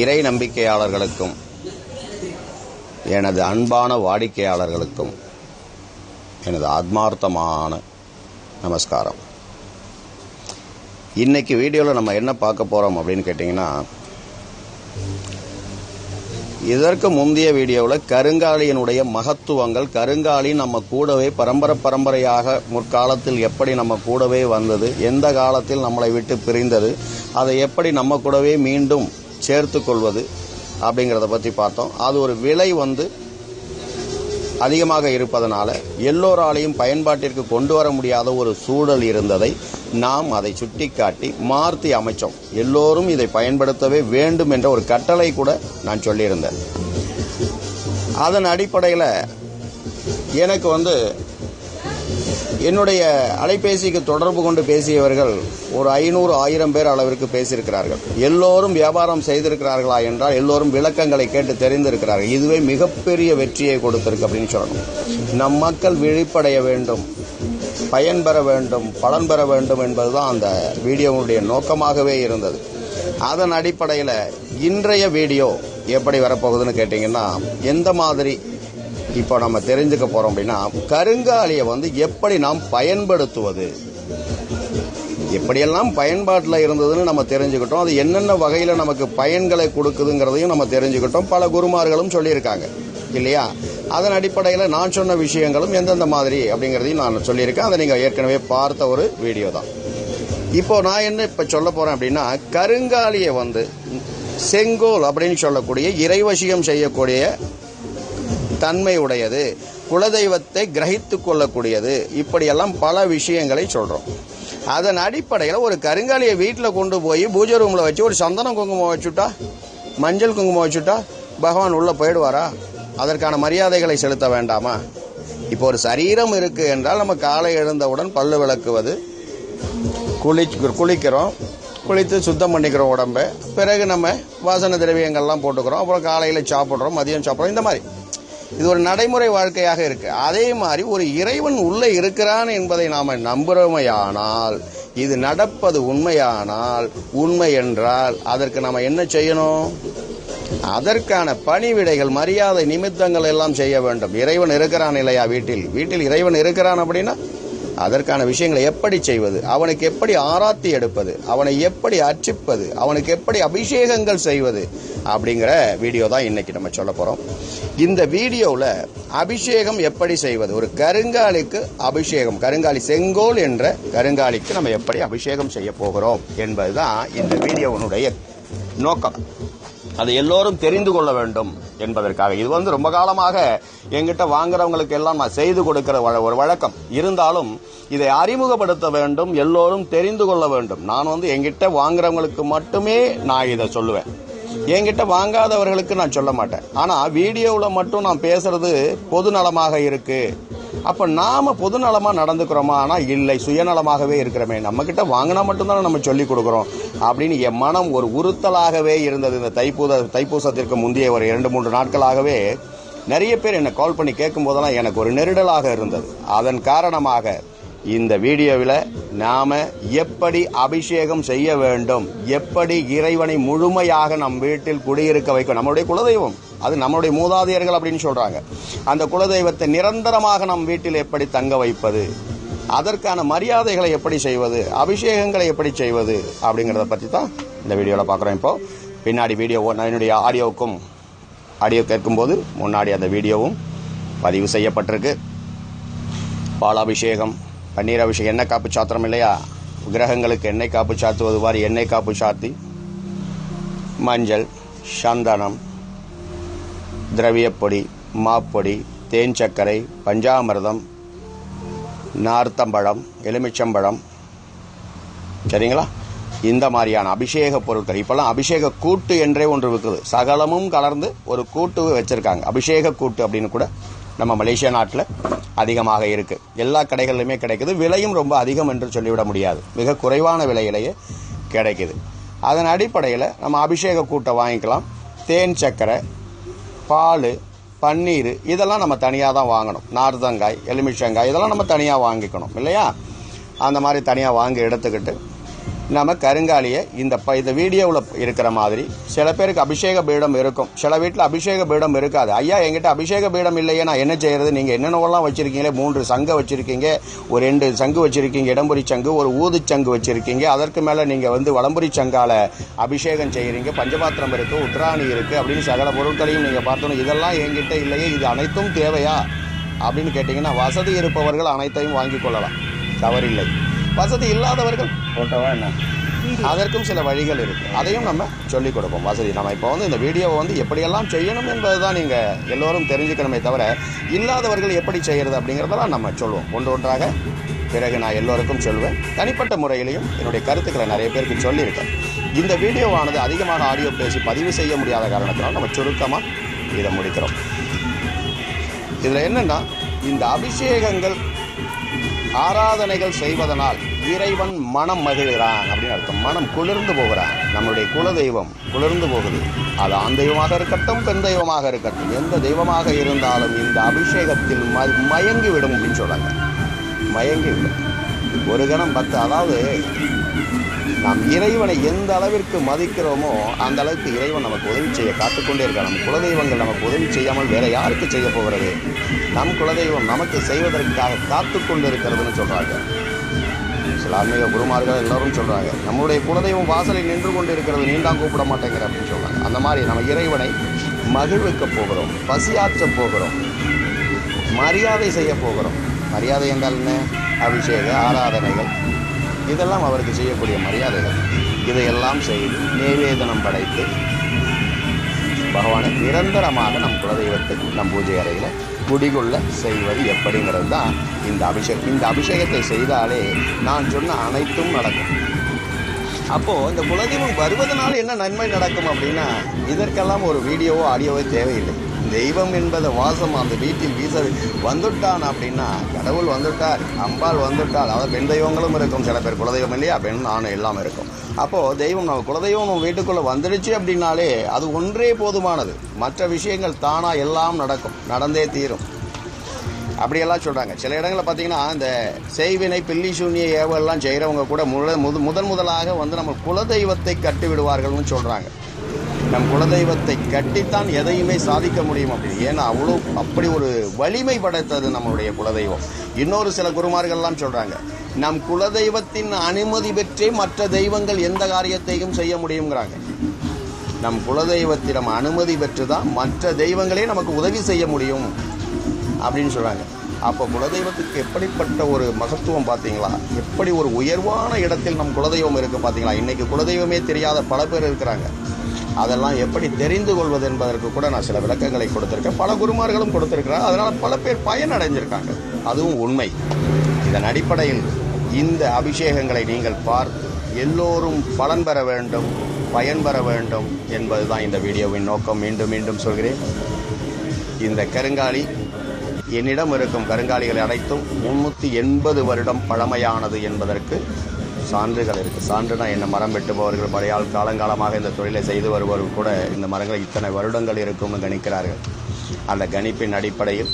இறை நம்பிக்கையாளர்களுக்கும் எனது அன்பான வாடிக்கையாளர்களுக்கும் எனது ஆத்மார்த்தமான நமஸ்காரம். இன்னைக்கு வீடியோவில் நம்ம என்ன பார்க்க போகிறோம் அப்படின்னு கேட்டிங்கன்னா இதற்கு முந்தைய வீடியோவில் கருங்காலியினுடைய மகத்துவங்கள் கருங்காலி நம்ம கூடவே பரம்பரை பரம்பரையாக முற்காலத்தில் எப்படி நம்ம கூடவே வந்தது எந்த காலத்தில் நம்மளை விட்டு பிரிந்தது அதை எப்படி நம்ம கூடவே மீண்டும் சேர்த்து கொள்வது அப்படிங்கிறத பற்றி பார்த்தோம். அது ஒரு விலை வந்து அதிகமாக இருப்பதனால எல்லோராலையும் பயன்பாட்டிற்கு கொண்டு வர முடியாத ஒரு சூழல் இருந்ததை நாம் அதை சுட்டிக்காட்டி மாற்றி அமைச்சோம். எல்லோரும் இதை பயன்படுத்தவே வேண்டும் என்ற ஒரு கட்டளை கூட நான் சொல்லியிருந்தேன். அதன் அடிப்படையில் எனக்கு வந்து என்னுடைய அலைபேசிக்கு தொடர்பு கொண்டு பேசியவர்கள் ஒரு ஐநூறு ஆயிரம் பேர் அளவிற்கு பேசியிருக்கிறார்கள். எல்லோரும் வியாபாரம் செய்திருக்கிறார்களா என்றால் எல்லோரும் விளக்கங்களை கேட்டு தெரிந்திருக்கிறார்கள். இதுவே மிகப்பெரிய வெற்றியை கொடுத்திருக்கு அப்படின்னு சொல்லணும். நம் மக்கள் விழிப்படைய வேண்டும் பயன் பெற வேண்டும் பலன் பெற வேண்டும் என்பதுதான் அந்த வீடியோவுடைய நோக்கமாகவே இருந்தது. அதன் அடிப்படையில் இன்றைய வீடியோ எப்படி வரப்போகுதுன்னு கேட்டிங்கன்னா எந்த மாதிரி இப்போ நம்ம தெரிஞ்சுக்க போகிறோம் அப்படின்னா கருங்காலியை வந்து எப்படி நாம் பயன்படுத்துவது? எப்படியெல்லாம் பயன்பாட்டில் இருந்ததுன்னு நம்ம தெரிஞ்சுக்கிட்டோம். அது என்னென்ன வகையில் நமக்கு பயன்களை கொடுக்குதுங்கிறதையும் நம்ம தெரிஞ்சுக்கிட்டோம். பல குருமார்களும் சொல்லியிருக்காங்க. இல்லையா? அதன் அடிப்படையில் நான் சொன்ன விஷயங்களும் எந்தெந்த மாதிரி அப்படிங்கிறதையும் நான் சொல்லியிருக்கேன். அதை நீங்கள் ஏற்கனவே பார்த்த ஒரு வீடியோ தான். இப்போ நான் என்ன இப்போ சொல்ல போகிறேன் அப்படின்னா கருங்காலியை வந்து செங்கோல் அப்படின்னு சொல்லக்கூடிய இறைவசியம் செய்யக்கூடிய தன்மை உடையது குலதெய்வத்தை கிரகித்து கொள்ளக்கூடியது. இப்படியெல்லாம் பல விஷயங்களை சொல்கிறோம் அதன் அடிப்படையில் ஒரு கருங்காலியை வீட்டில் கொண்டு போய் பூஜை ரூமில் வச்சு ஒரு சந்தனம் குங்குமம் வச்சுட்டா? மஞ்சள் குங்குமம் வச்சுட்டா? பகவான் உள்ளே போயிடுவாரா? அதற்கான மரியாதைகளை செலுத்த வேண்டாமா? இப்போ ஒரு சரீரம் இருக்குது என்றால் நம்ம காலை எழுந்தவுடன் பல்லு விளக்குவது. குளி குளிக்கிறோம். குளித்து சுத்தம் பண்ணிக்கிறோம் உடம்பை. பிறகு நம்ம வாசன திரவியங்கள்லாம் போட்டுக்கிறோம். அப்புறம் காலையில் சாப்பிட்றோம் மதியம் சாப்பிட்றோம் இந்த மாதிரி. இது ஒரு நடைமுறை வாழ்க்கையாக இருக்கு. அதே மாதிரி ஒரு இறைவன் உள்ளே இருக்கிறான் என்பதை நாம் நம்புறோமையானால் இது நடப்பது உண்மையானால் உண்மை என்றால் அதற்கு நாம் என்ன செய்யணும்? அதற்கான பணிவிடைகள் மரியாதை நிமித்தங்கள் எல்லாம் செய்ய வேண்டும். இறைவன் இருக்கிறான் இல்லையா வீட்டில்? வீட்டில் இறைவன் இருக்கிறான் அப்படின்னா அதற்கான விஷயங்களை எப்படி செய்வது? அவனுக்கு எப்படி ஆராத்தி எடுப்பது? அவனை எப்படி அர்ச்சிப்பது? அவனுக்கு எப்படி அபிஷேகங்கள் செய்வது? அப்படிங்கிற வீடியோ தான் இன்னைக்கு நம்ம சொல்ல போறோம். இந்த வீடியோவில் அபிஷேகம் எப்படி செய்வது? ஒரு கருங்காலிக்கு அபிஷேகம் கருங்காலி செங்கோல் என்ற கருங்காலிக்கு நம்ம எப்படி அபிஷேகம் செய்ய போகிறோம் என்பதுதான் இந்த வீடியோவினுடைய நோக்கம். அது எல்லோரும் தெரிந்து கொள்ள வேண்டும் என்பதற்காக. இது வந்து ரொம்ப காலமாக எங்கிட்ட வாங்குறவங்களுக்கு எல்லாம் நான் செய்து கொடுக்கிற வழ- ஒரு வழக்கம். இருந்தாலும் இதை அறிமுகப்படுத்த வேண்டும் எல்லோரும் தெரிந்து கொள்ள வேண்டும். நான் வந்து எங்கிட்ட வாங்குறவங்களுக்கு மட்டுமே நான் இதை சொல்லுவேன். என்கிட்ட வாங்காதவர்களுக்கு நான் சொல்ல மாட்டேன். ஆனால் வீடியோவில் மட்டும் நான் பேசுறது பொது நலமாக இருக்கு. அப்ப நாம பொதுநலமாக நடந்துக்கிறோமா? ஆனா இல்லை. சுயநலமாகவே இருக்கிறோமே. நம்ம கிட்ட வாங்கினா மட்டும்தானே நம்ம சொல்லி கொடுக்குறோம். அப்படின்னு என் மனம் ஒரு உறுத்தலாகவே இருந்தது. இந்த தைப்பூத தைப்பூசத்திற்கு முந்தைய ஒரு இரண்டு மூன்று நாட்களாகவே நிறைய பேர் என்னை கால் பண்ணி கேட்கும் போதெல்லாம் எனக்கு ஒரு நெருடலாக இருந்தது. அதன் காரணமாக இந்த வீடியோவில் நாம் எப்படி அபிஷேகம் செய்ய வேண்டும்? எப்படி இறைவனை முழுமையாக நம் வீட்டில் குடியிருக்க வைக்கும் நம்மளுடைய குலதெய்வம். அது நம்மளுடைய மூதாதையர்கள் அப்படின்னு சொல்றாங்க. அந்த குலதெய்வத்தை நிரந்தரமாக நம் வீட்டில் எப்படி தங்க வைப்பது? அதற்கான மரியாதைகளை எப்படி செய்வது? அபிஷேகங்களை எப்படி செய்வது? அப்படிங்கிறத பற்றி தான் இந்த வீடியோவில் பார்க்குறோம் இப்போ. பின்னாடி வீடியோ என்னுடைய ஆடியோவுக்கும் ஆடியோ கேட்கும்போது முன்னாடி அந்த வீடியோவும் பதிவு செய்யப்பட்டிருக்கு. பாலாபிஷேகம் பன்னீர் அபிஷேகம் எண்ணெய் காப்பு சாத்திரம் இல்லையா? கிரகங்களுக்கு எண்ணெய் காப்பு சாத்துவது மாதிரி எண்ணெய் காப்பு சாத்தி மஞ்சள் சந்தனம் திரவியப்பொடி மாப்பொடி தேன் சர்க்கரை பஞ்சாமிர்தம் நார்த்தம்பழம் எலுமிச்சம்பழம். சரிங்களா? இந்த மாதிரியான அபிஷேக பொருட்கள். இப்போல்லாம் அபிஷேக கூட்டு என்றே ஒன்று இருக்குது. சகலமும் கலர்ந்து ஒரு கூட்டு வச்சுருக்காங்க. அபிஷேக கூட்டு அப்படின்னு கூட நம்ம மலேசியா நாட்டில் அதிகமாக இருக்குது எல்லா கடைகளிலுமே கிடைக்குது. விலையும் ரொம்ப அதிகம் என்று சொல்லிவிட முடியாது. மிக குறைவான விலையிலேயே கிடைக்குது. அதன் அடிப்படையில் நம்ம அபிஷேக கூட்டை வாங்கிக்கலாம். தேன் சர்க்கரை பால் பன்னீர் இதெல்லாம் நம்ம தனியாக தான் வாங்கணும். நார்தங்காய் எலுமிச்சங்காய் இதெல்லாம் நம்ம தனியாக வாங்கிக்கணும் இல்லையா? அந்த மாதிரி தனியாக வாங்கி எடுத்துக்கிட்டு நம்ம கருங்காலியை இந்த ப- இந்த வீடியோவில் இருக்கிற மாதிரி சில பேருக்கு அபிஷேக பீடம் இருக்கும். சில வீட்டில் அபிஷேக பீடம் இருக்காது. ஐயா என்கிட்ட அபிஷேக பீடம் இல்லையே நான் என்ன செய்யறது? நீங்கள் என்னென்னவெல்லாம் வச்சுருக்கீங்களே மூன்று சங்கு வச்சுருக்கீங்க ஒரு ரெண்டு சங்கு வச்சுருக்கீங்க இடம்புரி சங்கு ஒரு ஊது சங்கு வச்சுருக்கீங்க. அதற்கு மேலே நீங்கள் வந்து வளம்புரி சங்கால அபிஷேகம் செய்கிறீங்க பஞ்சபாத்திரம் இருக்குது உத்ராணி இருக்கு அப்படின்னு சகல பொருட்களையும் நீங்கள் பார்த்தோம் இதெல்லாம் என்கிட்ட இல்லையே இது அனைத்தும் தேவையா? அப்படின்னு கேட்டிங்கன்னா வசதி இருப்பவர்கள் அனைத்தையும் வாங்கி கொள்ளலாம். தவறில்லை. வசதி இல்லாதவர்கள். போட்டோவா என்ன? அதற்கும் சில வழிகள் இருக்கு. அதையும் நம்ம சொல்லிக் கொடுப்போம். வசதி. நம்ம இப்போ வந்து இந்த வீடியோவை வந்து எப்படியெல்லாம் செய்யணும் என்பதுதான் நீங்க எல்லோரும் தெரிஞ்சுக்கணுமே தவிர இல்லாதவர்கள் எப்படி செய்யறது அப்படிங்கிறதெல்லாம் நம்ம சொல்லுவோம் ஒன்று ஒன்றாக பிறகு நான் எல்லோருக்கும் சொல்வேன். தனிப்பட்ட முறையிலையும் என்னுடைய கருத்துக்களை நிறைய பேருக்கு சொல்லியிருக்கேன். இந்த வீடியோவானது அதிகமாக ஆடியோ பேசி பதிவு செய்ய முடியாத காரணத்தினால் நம்ம சுருக்கமாக இதை முடிக்கிறோம். இதில் என்னன்னா இந்த அபிஷேகங்கள் ஆராதனைகள் செய்வதனால் இறைவன் மனம் மகிழ்கிறான் அப்படின்னு அர்த்தம். மனம் குளிர்ந்து போகிறான். நம்மளுடைய குலதெய்வம் குளிர்ந்து போகுது. அது ஆண் தெய்வமாக இருக்கட்டும் பெண் தெய்வமாக இருக்கட்டும். எந்த தெய்வமாக இருந்தாலும் இந்த அபிஷேகத்தில் ம மயங்கி விடும் அப்படின்னு சொல்கிறாங்க மயங்கி விடும் ஒரு கணம் பத்து அதாவது நாம் இறைவனை எந்த அளவிற்கு மதிக்கிறோமோ அந்த அளவுக்கு இறைவன் நமக்கு உதவி செய்ய காத்துக்கொண்டே இருக்கான் நம் குலதெய்வங்கள் நமக்கு உதவி செய்யாமல் வேற யாருக்கு செய்ய போகிறது? நம் குலதெய்வம் நமக்கு செய்வதற்காக காத்து கொண்டு இருக்கிறதுன்னு சொல்றாங்க. சில ஆன்மீக குருமார்கள் எல்லோரும் சொல்கிறாங்க நம்முடைய குலதெய்வம் வாசலில் நின்று கொண்டு இருக்கிறது நீண்டா கூப்பிட மாட்டேங்கிற அப்படின்னு சொல்கிறாங்க அந்த மாதிரி நம்ம இறைவனை மகிழ்விக்க போகிறோம் பசியாற்ற போகிறோம் மரியாதை செய்ய போகிறோம். மரியாதை என்றால் என்ன? அபிஷேக ஆராதனைகள். இதெல்லாம் அவருக்கு செய்யக்கூடிய மரியாதைகள். இதையெல்லாம் செய்து நிவேதனம் படைத்து பகவானை நிரந்தரமாக நம் குலதெய்வத்துக்கு நம் பூஜை அறையில் குடிகொள்ள செய்வது எப்படிங்கிறது தான் இந்த அபிஷேகம். இந்த அபிஷேகத்தை செய்தாலே நான் சொன்ன அனைத்தும் நடக்கும். அப்போது இந்த குலதெய்வம் வருவதனால என்ன நன்மை நடக்கும் அப்படின்னா இதற்கெல்லாம் ஒரு வீடியோவோ ஆடியோவோ தேவையில்லை. தெய்வம் என்பது வாசம் அந்த வீட்டில் வீச வந்துட்டான் அப்படின்னா கடவுள் வந்துட்டார் அம்பாள் வந்துட்டால் அதாவது பெண் தெய்வங்களும் இருக்கும் சில பேர் குலதெய்வம் இல்லையா? பெண் ஆண் எல்லாம் இருக்கும். அப்போது தெய்வம் நம்ம குலதெய்வம் நம்ம வீட்டுக்குள்ளே வந்துடுச்சு அப்படின்னாலே அது ஒன்றே போதுமானது. மற்ற விஷயங்கள் தானாக எல்லாம் நடக்கும். நடந்தே தீரும். அப்படியெல்லாம் சொல்கிறாங்க சில இடங்களில் பார்த்தீங்கன்னா இந்த செய்வினை பில்லி சூன்ய ஏவல்லாம் செய்கிறவங்க கூட முத முத- முதன் முதலாக வந்து நம்ம குலதெய்வத்தை கட்டி விடுவார்கள்னு சொல்கிறாங்க நம் குலதெய்வத்தை கட்டித்தான் எதையுமே சாதிக்க முடியும் அப்படின்னு ஏன்னா அவ்வளோ அப்படி ஒரு வலிமை படைத்தது நம்மளுடைய குலதெய்வம். இன்னொரு சில குருமார்கள்லாம் சொல்கிறாங்க நம் குலதெய்வத்தின் அனுமதி பெற்றே மற்ற தெய்வங்கள் எந்த காரியத்தையும் செய்ய முடியுங்கிறாங்க நம் குலதெய்வத்திடம் அனுமதி பெற்று தான் மற்ற தெய்வங்களே நமக்கு உதவி செய்ய முடியும் அப்படின்னு சொல்கிறாங்க அப்போ குலதெய்வத்துக்கு எப்படிப்பட்ட ஒரு மகத்துவம் பார்த்தீங்களா எப்படி ஒரு உயர்வான இடத்தில் நம் குலதெய்வம் இருக்குது பார்த்தீங்களா இன்றைக்கி குலதெய்வமே தெரியாத பல பேர் இருக்கிறாங்க. அதெல்லாம் எப்படி தெரிந்து கொள்வது என்பதற்கு கூட நான் சில விளக்கங்களை கொடுத்திருக்கேன். பல குருமார்களும் கொடுத்திருக்கிறாங்க அதனால் பல பேர் பயனடைஞ்சிருக்காங்க. அதுவும் உண்மை. இதன் அடிப்படையில் இந்த அபிஷேகங்களை நீங்கள் பார்த்து எல்லோரும் பலன் பெற வேண்டும் பயன் பெற வேண்டும் என்பதுதான் இந்த வீடியோவின் நோக்கம். மீண்டும் மீண்டும் சொல்கிறேன். இந்த கருங்காலி என்னிடம் இருக்கும் கருங்காலிகள் அனைத்தும் முன்னூற்றி எண்பது வருடம் பழமையானது என்பதற்கு சான்றுகள் இருக்கு. சான்றுனா என்ன? மரம் வெட்டுபவர்கள் பழையால் காலங்காலமாக இந்த தொழிலை செய்து வருபவர்கள் கூட இந்த மரங்கள் இத்தனை வருடங்கள் இருக்கும்னு கணிக்கிறார்கள். அந்த கணிப்பின் அடிப்படையில்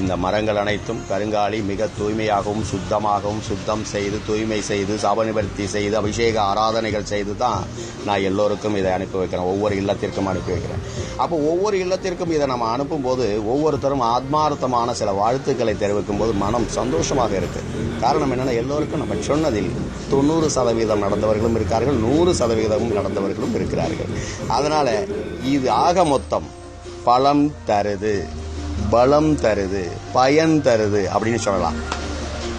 இந்த மரங்கள் அனைத்தும் கருங்காலி மிக தூய்மையாகவும் சுத்தமாகவும் சுத்தம் செய்து தூய்மை செய்து சாபநிவர்த்தி செய்து அபிஷேக ஆராதனைகள் செய்து தான் நான் எல்லோருக்கும் இதை அனுப்பி வைக்கிறேன். ஒவ்வொரு இல்லத்திற்கும் அனுப்பி வைக்கிறேன். அப்போ ஒவ்வொரு இல்லத்திற்கும் இதை நம்ம அனுப்பும்போது ஒவ்வொருத்தரும் ஆத்மார்த்தமான சில வாழ்த்துக்களை தெரிவிக்கும் போது மனம் சந்தோஷமாக இருக்குது காரணம் என்னென்னா எல்லோருக்கும் நம்ம சொன்னதில் தொண்ணூறு சதவீதம் நடந்தவர்களும் இருக்கார்கள் நூறு சதவீதமும் நடந்தவர்களும் இருக்கிறார்கள். அதனால் இது ஆக மொத்தம் பலம் தருது. பலம் தருது பயன் தருது அப்படின்னு சொல்லலாம்.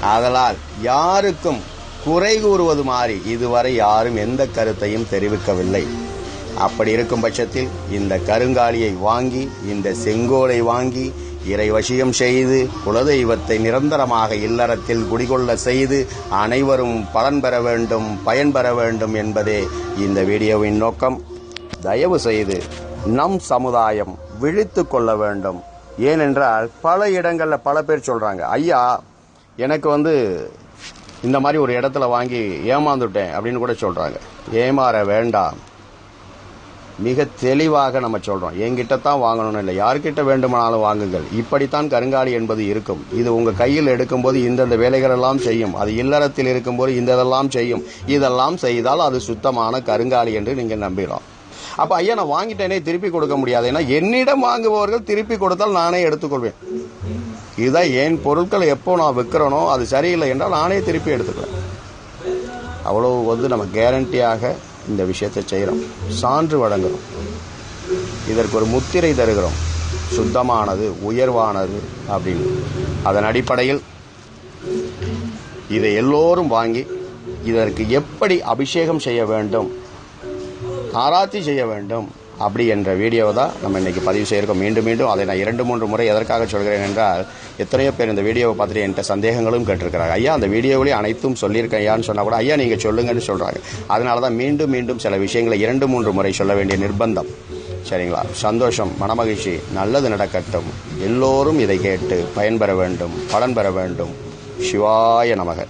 அதனால் யாருக்கும் குறை கூறுவது மாதிரி இதுவரை யாரும் எந்த கருத்தையும் தெரிவிக்கவில்லை. அப்படி இருக்கும் பட்சத்தில் இந்த கருங்காலியை வாங்கி இந்த செங்கோலை வாங்கி இறைவசியம் செய்து குலதெய்வத்தை நிரந்தரமாக இல்லறத்தில் குடிகொள்ள செய்து அனைவரும் பலன் பெற வேண்டும் பயன் பெற வேண்டும் என்பதே இந்த வீடியோவின் நோக்கம். தயவு செய்து நம் சமுதாயம் விழித்து கொள்ள வேண்டும். ஏனென்றால் பல இடங்களில் பல பேர் சொல்றாங்க ஐயா எனக்கு வந்து இந்த மாதிரி ஒரு இடத்துல வாங்கி ஏமாந்துட்டேன் அப்படின்னு கூட சொல்றாங்க. ஏமாற வேண்டாம். மிக தெளிவாக நம்ம சொல்றோம் என்கிட்ட தான் வாங்கணும்னு இல்லை யார்கிட்ட வேண்டுமானாலும் வாங்குங்கள். இப்படித்தான் கருங்காலி என்பது இருக்கும். இது உங்க கையில் எடுக்கும்போது இந்தந்த வேலைகள் எல்லாம் செய்யும். அது இல்லறத்தில் இருக்கும்போது இந்த இதெல்லாம் செய்யும். இதெல்லாம் செய்தால் அது சுத்தமான கருங்காலி என்று நீங்கள் நம்பிடலாம் அப்ப ஐயா நான் வாங்கிட்டேனே திருப்பி கொடுக்க முடியாது. ஏன்னா என்னிடம் வாங்குபவர்கள் திருப்பி கொடுத்தால் நானே எடுத்துக்கொள்வேன். இதுதான் என் பொருட்களை எப்போ நான் விற்கிறேனோ அது சரியில்லை என்றால் நானே திருப்பி எடுத்துக்குவேன் அவ்வளவு வந்து நம்ம கேரண்டியாக இந்த விஷயத்தை செய்கிறோம். சான்று வழங்குறோம் இதற்கு ஒரு முத்திரை தருகிறோம். சுத்தமானது உயர்வானது அப்படின்னு. அதன் அடிப்படையில் இதை எல்லோரும் வாங்கி இதற்கு எப்படி அபிஷேகம் செய்ய வேண்டும் ஆராய்ச்சி செய்ய வேண்டும். அப்படி என்ற வீடியோ தான் நம்ம இன்னைக்கு பதிவு செய்யிருக்கோம் மீண்டும் மீண்டும் அதை நான் இரண்டு மூன்று முறை எதற்காக சொல்கிறேன் என்றால் எத்தனையோ பேர் இந்த வீடியோவை பார்த்துட்டு என்கிட்ட சந்தேகங்களும் கேட்டிருக்கிறாங்க. ஐயா அந்த வீடியோவிலே அனைத்தும் சொல்லியிருக்கேன் ஐயான்னு சொன்னால் கூட ஐயா நீங்கள் சொல்லுங்கன்னு சொல்கிறாங்க அதனால தான் மீண்டும் மீண்டும் சில விஷயங்களை இரண்டு மூன்று முறை சொல்ல வேண்டிய நிர்பந்தம். சரிங்களா? சந்தோஷம் மனமகிழ்ச்சி நல்லது நடக்கட்டும். எல்லோரும் இதை கேட்டு பயன்பெற வேண்டும் பலன் பெற வேண்டும். சிவாய நமக.